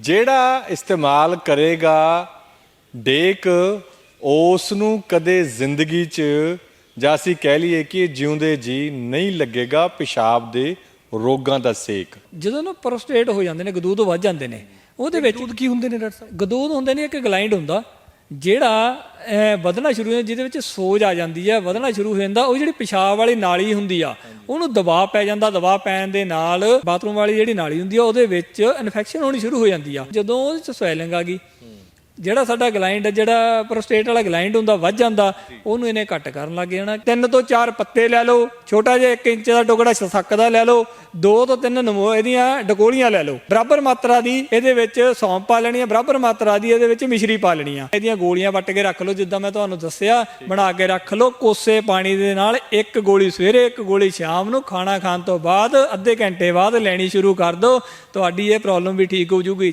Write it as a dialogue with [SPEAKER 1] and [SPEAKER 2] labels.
[SPEAKER 1] ਜਿਹੜਾ ਇਸਤੇਮਾਲ ਕਰੇਗਾ ਡੇਕ ਉਸ ਨੂੰ ਕਦੇ ਜ਼ਿੰਦਗੀ 'ਚ ਜਾਂ ਅਸੀਂ ਕਹਿ ਲਈਏ ਕਿ ਜਿਉਂਦੇ ਜੀ ਨਹੀਂ ਲੱਗੇਗਾ ਪਿਸ਼ਾਬ ਦੇ ਰੋਗਾਂ ਦਾ ਸੇਕ।
[SPEAKER 2] ਜਦੋਂ ਨਾ ਪ੍ਰੋਸਟੇਟ ਹੋ ਜਾਂਦੇ ਨੇ ਗਦੂਦ ਵੱਧ ਜਾਂਦੇ ਨੇ ਉਹਦੇ ਵਿੱਚ
[SPEAKER 1] ਦੁੱਧ ਕੀ ਹੁੰਦੇ ਨੇ ਡਾਕਟਰ ਸਾਹਿਬ?
[SPEAKER 2] ਗਦੂਦ ਹੁੰਦੇ ਨੇ ਇੱਕ ਗਲਾਈਂਡ ਹੁੰਦਾ ਜਿਹੜਾ ਅਹ, ਵਧਣਾ ਸ਼ੁਰੂ ਹੋ ਜਾਂਦਾ ਜਿਹਦੇ ਵਿੱਚ ਸੋਜ ਆ ਜਾਂਦੀ ਹੈ ਵਧਣਾ ਸ਼ੁਰੂ ਹੋ ਜਾਂਦਾ ਉਹ ਜਿਹੜੀ ਪਿਸ਼ਾਬ ਵਾਲੀ ਨਾਲੀ ਹੁੰਦੀ ਆ ਉਹਨੂੰ ਦਬਾਅ ਪੈ ਜਾਂਦਾ, ਦਬਾਅ ਪੈਣ ਦੇ ਨਾਲ ਬਾਥਰੂਮ ਵਾਲੀ ਜਿਹੜੀ ਨਾਲੀ ਹੁੰਦੀ ਆ, ਉਹਦੇ ਵਿੱਚ ਇਨਫੈਕਸ਼ਨ ਹੋਣੀ ਸ਼ੁਰੂ ਹੋ ਜਾਂਦੀ ਆ। ਜਦੋਂ ਉਹਦੇ ਚ ਸਵੈਲਿੰਗ ਆ ਗਈ ਜਿਹੜਾ ਸਾਡਾ ਗਲਾਈਂਡ ਜਿਹੜਾ ਪ੍ਰੋਸਟੇਟ ਵਾਲਾ ਗਲਾਈਂਡ ਹੁੰਦਾ ਵੱਧ ਜਾਂਦਾ ਉਹਨੂੰ ਇਹਨੇ ਘੱਟ ਕਰਨ ਲੱਗ ਜਾਣਾ। ਤਿੰਨ ਤੋਂ ਚਾਰ ਪੱਤੇ ਲੈ ਲਓ ਛੋਟਾ ਜਿਹਾ 1 ਇੰਚ ਦਾ ਟੁਕੜਾ ਸੱਕ ਦਾ ਲੈ ਲਓ ਦੋ ਤੋਂ ਤਿੰਨ ਨਮੋ ਇਹਦੀਆਂ ਡਕੋਲੀਆਂ ਲੈ ਲਓ। ਬਰਾਬਰ ਮਾਤਰਾ ਦੀ ਇਹਦੇ ਵਿੱਚ ਸੌਂਫ ਪਾ ਲੈਣੀ ਹੈ ਬਰਾਬਰ ਮਾਤਰਾ ਦੀ ਇਹਦੇ ਵਿੱਚ ਮਿਸ਼ਰੀ ਪਾ ਲੈਣੀ ਆ। ਇਹਦੀਆਂ ਗੋਲੀਆਂ ਵੱਟ ਕੇ ਰੱਖ ਲਓ ਜਿੱਦਾਂ ਮੈਂ ਤੁਹਾਨੂੰ ਦੱਸਿਆ ਬਣਾ ਕੇ ਰੱਖ ਲਓ ਕੋਸੇ ਪਾਣੀ ਦੇ ਨਾਲ ਇੱਕ ਗੋਲੀ ਸਵੇਰੇ ਇੱਕ ਗੋਲੀ ਸ਼ਾਮ ਨੂੰ ਖਾਣਾ ਖਾਣ ਤੋਂ ਬਾਅਦ ਅੱਧੇ ਘੰਟੇ ਬਾਅਦ ਲੈਣੀ ਸ਼ੁਰੂ ਕਰ ਦਿਓ ਤੁਹਾਡੀ ਇਹ ਪ੍ਰੋਬਲਮ ਵੀ ਠੀਕ ਹੋ ਜੂਗੀ।